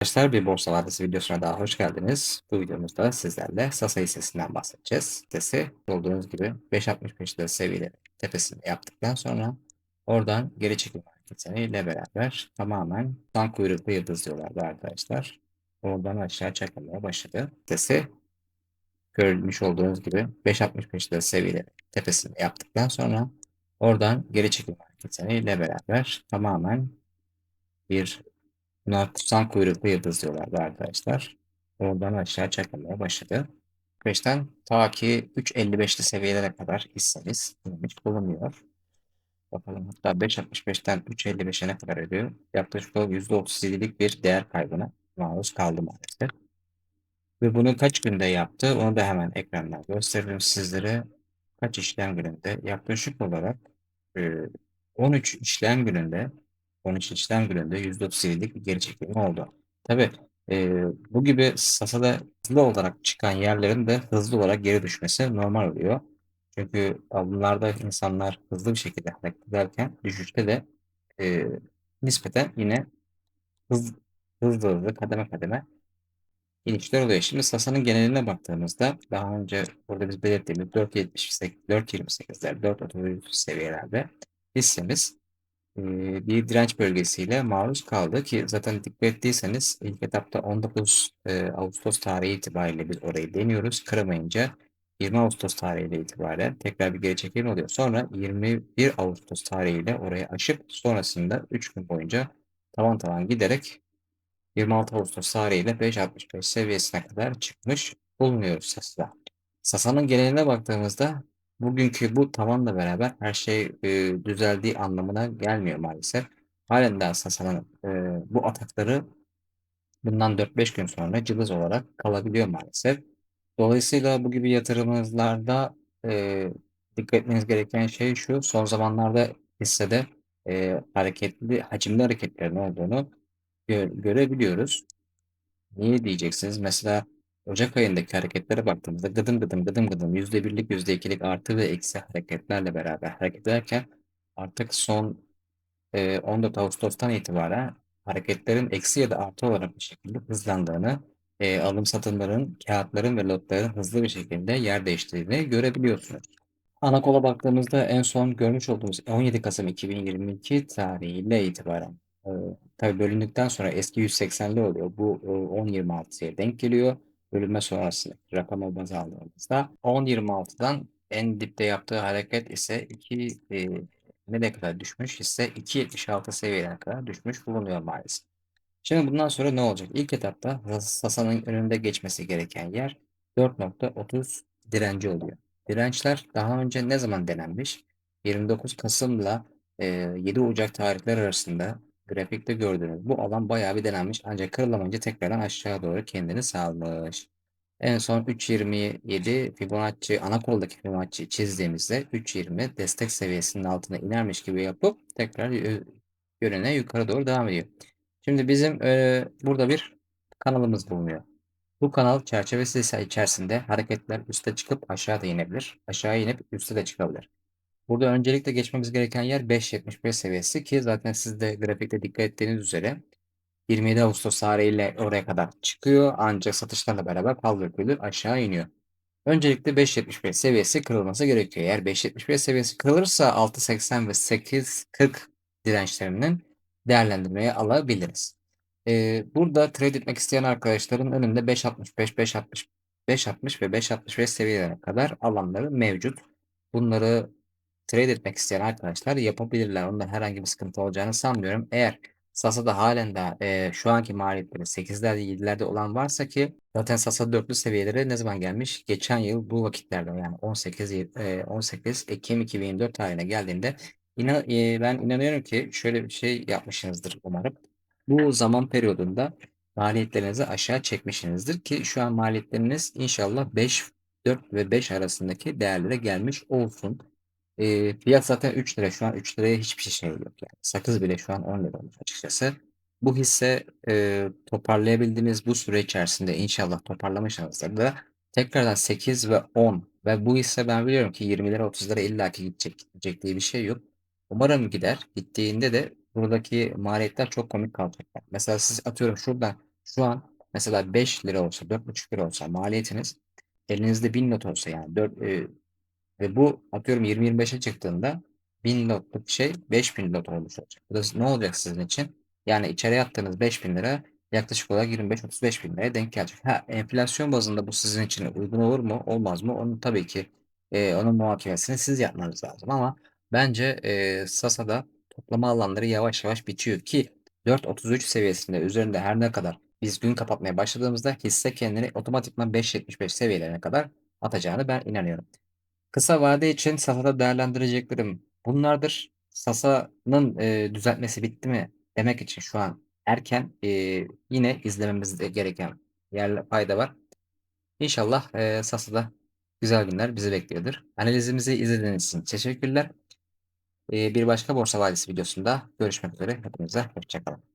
Arkadaşlar bir Borsa Vadisi videosuna daha hoş geldiniz. Bu videomuzda sizlerle Sasa hissesinden bahsedeceğiz. Hissesi olduğunuz gibi 5.65 lira seviyeleri tepesinde yaptıktan sonra oradan geri çekilme hareketiyle beraber tamamen tam kuyruklu yıldız diyorlardı arkadaşlar. Oradan aşağı çekilmeye başladı. Hissesi görülmüş olduğunuz gibi 5.65 lira seviyeleri tepesinde yaptıktan sonra oradan geri çekilme hareketiyle beraber tamamen bir Buna kutsal kuyruklu yıldız diyorlardı arkadaşlar. Oradan aşağı çakılmaya başladı. 5'ten ta ki 3.55'li seviyelere kadar hissemiz inmiş bulunuyor. Bakalım hatta 5.65'ten 3.55'e ne kadar ediyor? Yaklaşık olarak %37'lik bir değer kaybına maruz kaldı maalesef. Ve bunu kaç günde yaptı? Onu da hemen ekrandan gösteririm sizlere. Kaç işlem gününde? Yaklaşık olarak e, 13 işlem gününde 13 işlem gününde %37'lik bir geri çekilme oldu. Tabi e, bu gibi Sasa'da hızlı olarak çıkan yerlerin de hızlı olarak geri düşmesi normal oluyor. Çünkü bunlarda insanlar hızlı bir şekilde hareket ederken düşüşte de e, nispeten yine hız, hızlı hızlı kademe kademe inişler oluyor. Şimdi Sasa'nın geneline baktığımızda daha önce burada biz belirttiğimiz 4.78, 4.28'ler, 4.33 seviyelerde hissemiz bir direnç bölgesiyle maruz kaldı ki zaten dikkat ettiyseniz ilk etapta 19 e, Ağustos tarihi itibariyle biz orayı deniyoruz. Kıramayınca 20 Ağustos tarihiyle itibaren tekrar bir geri çekilme oluyor. Sonra 21 Ağustos tarihiyle orayı aşıp sonrasında 3 gün boyunca tavan tavan giderek 26 Ağustos tarihiyle 5.65 seviyesine kadar çıkmış bulunuyoruz Sasa'da. Sasa'nın geneline baktığımızda bugünkü bu tavanla beraber her şey e, düzeldiği anlamına gelmiyor maalesef. Halen daha Sasa'nın e, bu atakları bundan 4-5 gün sonra cılız olarak kalabiliyor maalesef. Dolayısıyla bu gibi yatırımlarda e, dikkat etmeniz gereken şey şu. Son zamanlarda hissede e, hareketli, hacimli hareketlerin olduğunu gö görebiliyoruz. Niye diyeceksiniz? Mesela Ocak ayındaki hareketlere baktığımızda gıdım gıdım gıdım gıdım %1'lik %2'lik artı ve eksi hareketlerle beraber hareket ederken artık son e, 14 Ağustos'tan itibaren hareketlerin eksi ya da artı olarak bir şekilde hızlandığını, e, alım satımların, kağıtların ve lotların hızlı bir şekilde yer değiştirdiğini görebiliyorsunuz. Ana kola baktığımızda en son görmüş olduğumuz 17 Kasım 2022 tarihiyle itibaren e, tabii bölündükten sonra eski 180'li oluyor. Bu e, 10.26'ya denk geliyor. Bölünme sonrası rakama baz aldığımızda 10.26'dan en dipte yaptığı hareket ise 2 e, ne kadar düşmüş ise 2.76 seviyene kadar düşmüş bulunuyor maalesef. Şimdi bundan sonra ne olacak? İlk etapta Sasa'nın önünde geçmesi gereken yer 4.30 direnci oluyor. Dirençler daha önce ne zaman denenmiş? 29 Kasım'la e, 7 Ocak tarihler arasında grafikte gördüğünüz bu alan bayağı bir denenmiş ancak kırılamayınca tekrardan aşağı doğru kendini salmış. En son 3.27 Fibonacci ana koldaki Fibonacci çizdiğimizde 3.20 destek seviyesinin altına inermiş gibi yapıp tekrar yönüne yukarı doğru devam ediyor. Şimdi bizim e, burada bir kanalımız bulunuyor. Bu kanal çerçevesi içerisinde hareketler üste çıkıp aşağıda inebilir. Aşağı inip üste de çıkabilir. Burada öncelikle geçmemiz gereken yer 5.75 seviyesi ki zaten siz de grafikte dikkat ettiğiniz üzere 27 Ağustos tarihiyle oraya kadar çıkıyor ancak satışlarla beraber kaldırılır aşağı iniyor. Öncelikle 5.75 seviyesi kırılması gerekiyor. Eğer 5.75 seviyesi kırılırsa 6.80 ve 8.40 dirençlerinin değerlendirmeye alabiliriz. Ee, burada trade etmek isteyen arkadaşların önünde 5.65, 5.60, 5.60 ve 5.65 seviyelerine kadar alanları mevcut. Bunları trade etmek isteyen arkadaşlar yapabilirler. Onda herhangi bir sıkıntı olacağını sanmıyorum. Eğer Sasa'da halen de e, şu anki maliyetleri 8'lerde 7'lerde olan varsa ki zaten Sasa 4'lü seviyelere ne zaman gelmiş? Geçen yıl bu vakitlerde yani 18 e, 18 Ekim 2024 tarihine geldiğinde inan, e, ben inanıyorum ki şöyle bir şey yapmışsınızdır umarım. Bu zaman periyodunda maliyetlerinizi aşağı çekmişsinizdir ki şu an maliyetleriniz inşallah 5 4 ve 5 arasındaki değerlere gelmiş olsun. E, fiyat zaten 3 lira. Şu an 3 liraya hiçbir şey yok yani. Sakız bile şu an 10 lira olmuş açıkçası. Bu hisse e, toparlayabildiğiniz bu süre içerisinde inşallah toparlamışsınızdır da tekrardan 8 ve 10 ve bu hisse ben biliyorum ki 20 lira 30 lira illaki gidecek, gidecek diye bir şey yok. Umarım gider. Gittiğinde de buradaki maliyetler çok komik kalacak. Mesela siz atıyorum şuradan Şu an mesela 5 lira olsa 4,5 lira olsa maliyetiniz elinizde 1000 lot olsa yani 4, e, ve bu atıyorum 20-25'e çıktığında 1000 lotluk şey 5000 lot olmuş olacak. Bu da ne olacak sizin için? Yani içeriye attığınız 5000 lira yaklaşık olarak 25-35 bin liraya denk gelecek. Ha, enflasyon bazında bu sizin için uygun olur mu? Olmaz mı? Onun tabii ki e, onun muhakemesini siz yapmanız lazım ama bence e, Sasa'da toplama alanları yavaş yavaş bitiyor ki 4.33 seviyesinde üzerinde her ne kadar biz gün kapatmaya başladığımızda hisse kendini otomatikman 5.75 seviyelerine kadar atacağını ben inanıyorum. Kısa vade için Sasa'da değerlendireceklerim bunlardır. Sasa'nın e, düzeltmesi bitti mi demek için şu an erken e, yine izlememiz gereken yer fayda var. İnşallah e, Sasa'da güzel günler bizi bekliyordur. Analizimizi izlediğiniz için teşekkürler. E, bir başka Borsa Vadisi videosunda görüşmek üzere. Hepinize hoşçakalın.